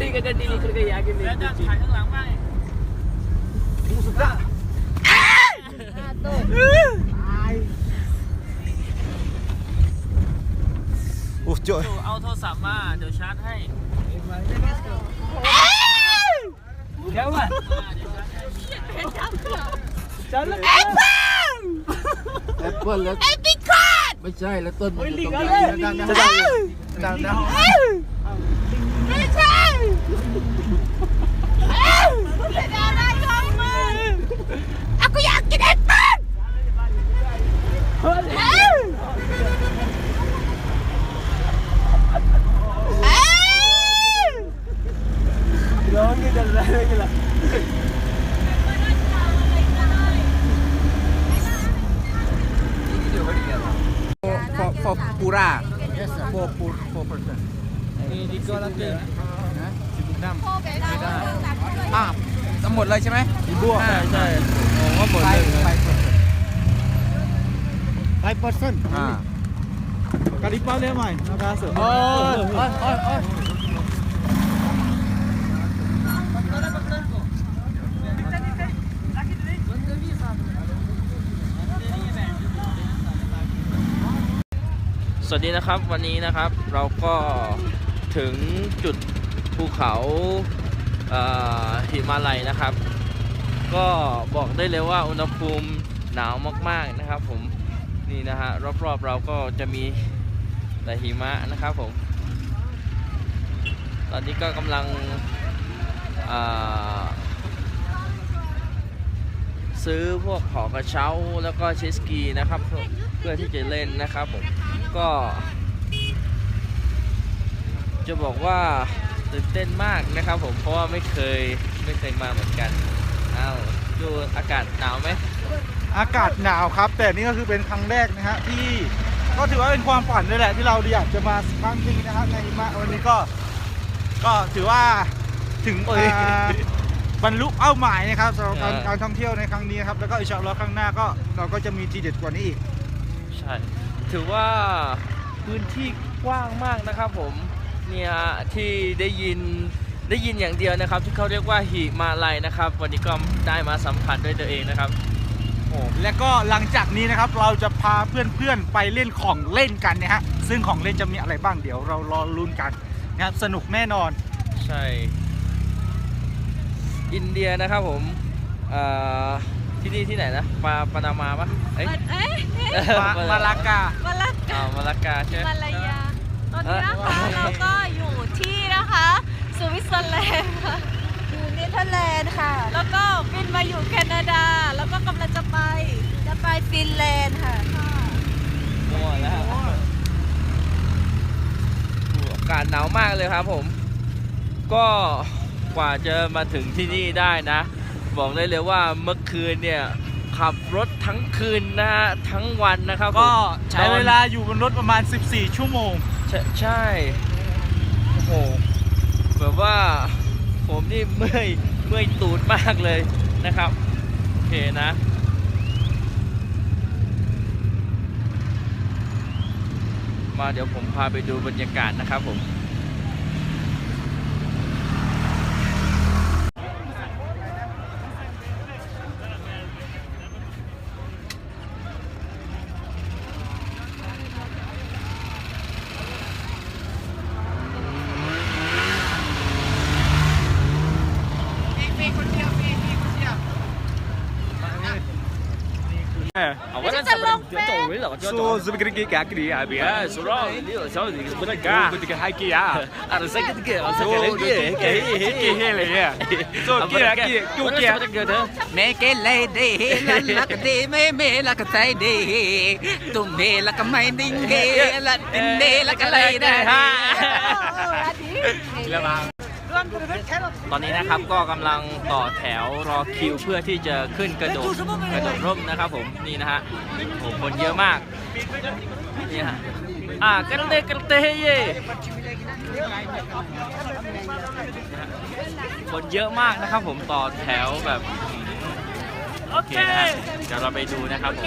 di kagak di kagak yakin nih. แล้วจะถ่ายข้างหลังบ้าง Uh, cok. จู่เอาโทรศัพท์มาเดี๋ยวชาร์จให้ Siapa? Jalan. Apple แล้วไม่ใช่แล้วต้นมันอยู่ตรง Oi, นี้ liga, นะ liga. ดังนะ Aku yakin itu Ground चल रहा For, pura, for, for. Di, ก้ลักเกอร์อ่าทั้งหมดเลยใช่ไหมบัวใช่ใช่ผมว่าหมดไปเลยไป five percent อ่า Kali pala mai, nakasa. โอ้ยโอ้ยโอ้ยโอ้ย สวัสดีนะครับวันนี้นะครับเราก็ถึงจุด ภูเขาหิมาลัยนะครับ ก็บอกได้เลยว่าอุณหภูมิหนาวมากๆนะครับ ผมนี่นะฮะรอบๆเราก็จะมีแต่หิมะนะครับผม ตอนนี้ก็กำลังซื้อพวกหอกระเช้าแล้วก็เชสกีนะครับ เพื่อที่จะเล่นนะครับผมก็ จะบอกว่า ตื่นเต้นมากนะครับผมเพราะว่าไม่เคยไม่เคยมาเหมือนกันอ้าวดูอากาศหนาวไหมอากาศหนาวครับ แต่นี่ก็คือเป็นครั้งแรกนะฮะที่ก็ถือว่าเป็นความฝันเลยแหละ ที่เราอยากจะมาสักครั้งหนึงนะฮะในหิมาวันนี้ก็ ก็ถือว่าถึงอ่าบรรลุเป้าหมายนะครับสำหรับการการท่องเที่ยวในครั้งนี้ครับแล้วก็อินชาอัลลอฮ์ครั้งหน้าก็เราก็จะมีทีเด็ดกว่านี้อีก ใช่ ถือว่าพื้นที่กว้างมากนะครับผม เนี่ยที่ได้ยินได้ยินอย่างเดียวนะครับ ที่เขาเรียกว่าหิมาลัยนะครับ วันนี้ก็ได้มาสัมผัสด้วยตัวเองนะครับโอ้และก็หลังจากนี้นะครับเราจะพาเพื่อนๆไปเล่นของเล่นกันนะฮะซึ่งของเล่นจะมีอะไรบ้างเดี๋ยวเรารอลุ้นกันนะครับสนุกแน่นอนใช่ อินเดียนะครับผมเอ่อที่นี่ที่ไหนนะปาปานามาปะเอ้ยเอ๊ะมามาลากามาลาอ่ามาลากาใช่ไหม มาลายาต อนนี้นะคะเราก็อยู่ที่นะคะสวิตเซอร์แลนด์ค่ะอยู่เนเธอร์แลนด์ค่ะ แล้วก็บินมาอยู่แคนาดา แล้วก็กำลังจะไปจะไปฟินแลนด์ค่ะหมดแล้วฮะโอ้อากาศหนาวมากเลยครับผม ก็กว่าจะมาถึงที่นี่ได้นะ บอกได้เลยว่าเมื่อคืนเนี่ย ขับรถทั้งคืนนะฮะทั้งวันนะครับผมก็ใช้เวลาอยู่บนรถประมาณ 14 ชั่วโมง ใช่ใช่โอ้โหแบบว่าผมนี่เมื่อยเมื่อยตูดมากเลยนะครับ โอเคนะมาเดี๋ยวผมพาไปดูบรรยากาศนะครับผม صوص بكريكيك عكري يا حبيبي يا سراب سعودي بدك بدك حكي يا انا سكت كده سكت كده هي هي هي يا تو كده كده تو كده ميك لي دي لك دي مي مي لك تاي دي تم مي لك ما دي لك دي لك لاي ده لا ตอนนี้นะครับก็กำลังต่อแถวรอคิวเพื่อที่จะขึ้นกระโดดกระโดดร่มนะครับผมนี่นะฮะโอ้คนเยอะมากนี่ฮะอ่ากระเตะกระเตะเย่คนเยอะมากนะครับผมต่อแถวแบบโอเคนะฮะเดี๋ยวเราไปดูนะครับผม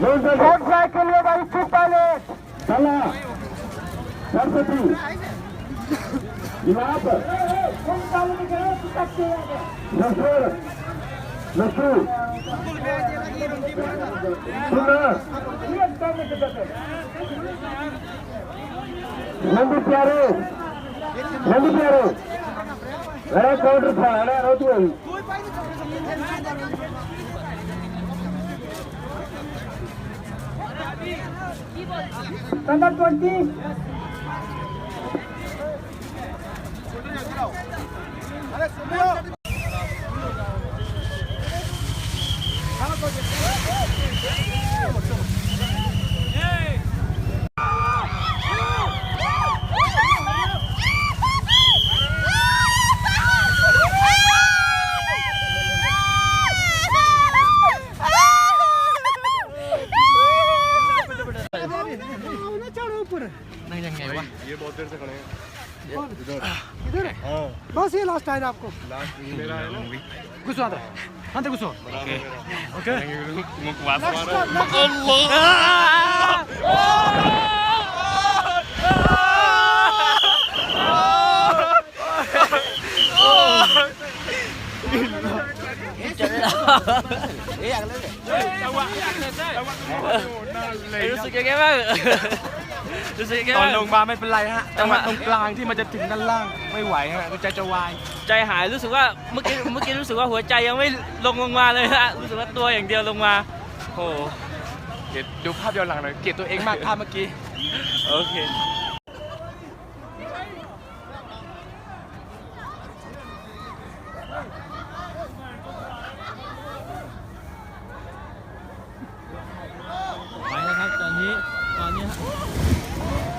सब साइकिल ले भाई छुपा ले चला सर से तू इवाप कौन काम नहीं करो तू कट के आ गया नसर नसर सुन ले ये रंगी बड़ा सुन ले ये नंदी प्यारे नंदी प्यारे अरे काउंटर था अरे रोटी প্রণাম করছি আরে बस ये लास्ट टाइम आपको घुसो अंदर अंदर घुसो ओकेรู้สึกยังไงบ้าง รู้สึกตอนลงมาไม่เป็นไรฮะจังหวะตรงกลางที่มันจะถึงด้านล่างไม่ไหวฮะใจจะวายใจหายรู้สึกว่าเมื่อกี้เมื่อกี้รู้สึกว่าหัวใจยังไม่ลงลงมาเลยฮะรู้สึกว่าตัวอย่างเดียวลงมาโอ้โหเดี๋ยวดูภาพย้อนหลังหน่อยเกลียดตัวเองมากภาพเมื่อกี้ โอเคไปแล้ครับตอนนี้ตอนนี้ฮะ Yeah.